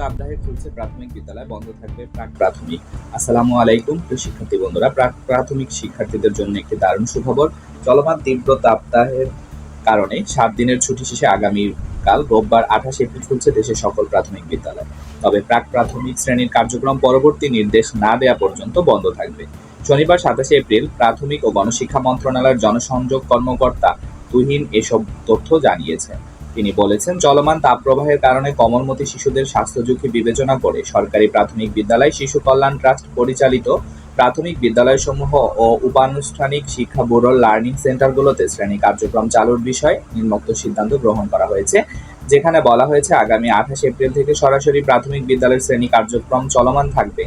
তাপদাহে খুলছে প্রাথমিক বিদ্যালয়, বন্ধ থাকবে প্রাক প্রাথমিক। আসসালামু আলাইকুম, প্রিয় শিক্ষার্থী বন্ধুরা। প্রাক প্রাথমিক শিক্ষার্থীদের জন্য একটি দারুণ সুখবর। চলমান তীব্র তাপদাহের কারণে সাত দিনের ছুটি শেষে আগামী কাল রোববার আঠাশ এপ্রিল খুলছে দেশের সকল প্রাথমিক বিদ্যালয়। তবে প্রাক প্রাথমিক শ্রেণির কার্যক্রম পরবর্তী নির্দেশ না দেওয়া পর্যন্ত বন্ধ থাকবে। শনিবার সাতাশে এপ্রিল প্রাথমিক ও গণশিক্ষা মন্ত্রণালয়ের জনসংযোগ কর্মকর্তা তুহিন এসব তথ্য জানিয়েছেন। তিনি বলেছেন, চলমান তাপপ্রবাহের কারণে কোমলমতি শিশুদের স্বাস্থ্য ঝুঁকি বিবেচনা করে সরকারি প্রাথমিক বিদ্যালয়, শিশু কল্যাণ ট্রাস্ট পরিচালিত প্রাথমিক বিদ্যালয়সমূহ ও উপানুষ্ঠানিক শিক্ষা ব্যুরোর লার্নিং সেন্টারগুলোতে শ্রেণি কার্যক্রম চালুর বিষয়ে নিম্নোক্ত সিদ্ধান্ত গ্রহণ করা হয়েছে, যেখানে বলা হয়েছে, আগামী আঠাশ এপ্রিল থেকে সরাসরি প্রাথমিক বিদ্যালয়ের শ্রেণি কার্যক্রম চলমান থাকবে।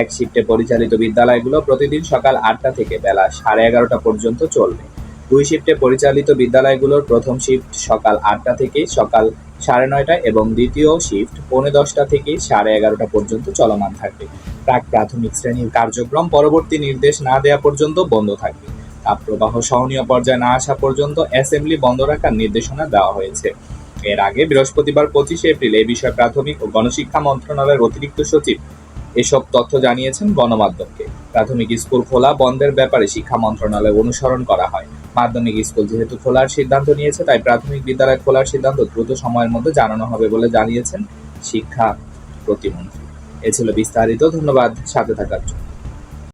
এক শিফটে পরিচালিত বিদ্যালয়গুলো প্রতিদিন সকাল আটটা থেকে বেলা সাড়ে এগারোটা পর্যন্ত চলবে। দুই শিফটে পরিচালিত বিদ্যালয়গুলোর প্রথম শিফট সকাল আটটা থেকে সকাল সাড়ে নয়টা এবং দ্বিতীয় শিফট পৌনে দশটা থেকে সাড়ে এগারোটা পর্যন্ত চলমান থাকবে। প্রাক প্রাথমিক শ্রেণির কার্যক্রম পরবর্তী নির্দেশ না দেওয়া পর্যন্ত বন্ধ থাকবে। তাপপ্রবাহ সহনীয় পর্যায়ে না আসা পর্যন্ত অ্যাসেম্বলি বন্ধ রাখার নির্দেশনা দেওয়া হয়েছে। এর আগে বৃহস্পতিবার পঁচিশে এপ্রিল এই বিষয়ে প্রাথমিক ও গণশিক্ষা মন্ত্রণালয়ের অতিরিক্ত সচিব এসব তথ্য জানিয়েছেন গণমাধ্যমকে। প্রাথমিক স্কুল খোলা বন্ধের ব্যাপারে শিক্ষা মন্ত্রণালয় অনুসরণ করা হয়। মাধ্যমিক স্কুল যেহেতু খোলার সিদ্ধান্ত নিয়েছে, তাই প্রাথমিক বিদ্যালয় খোলার সিদ্ধান্ত দ্রুত সময়ের মধ্যে জানানো হবে বলে জানিয়েছেন শিক্ষা প্রতিমন্ত্রী। এ ছিল বিস্তারিত। ধন্যবাদ। সাথে থাকার জন্য।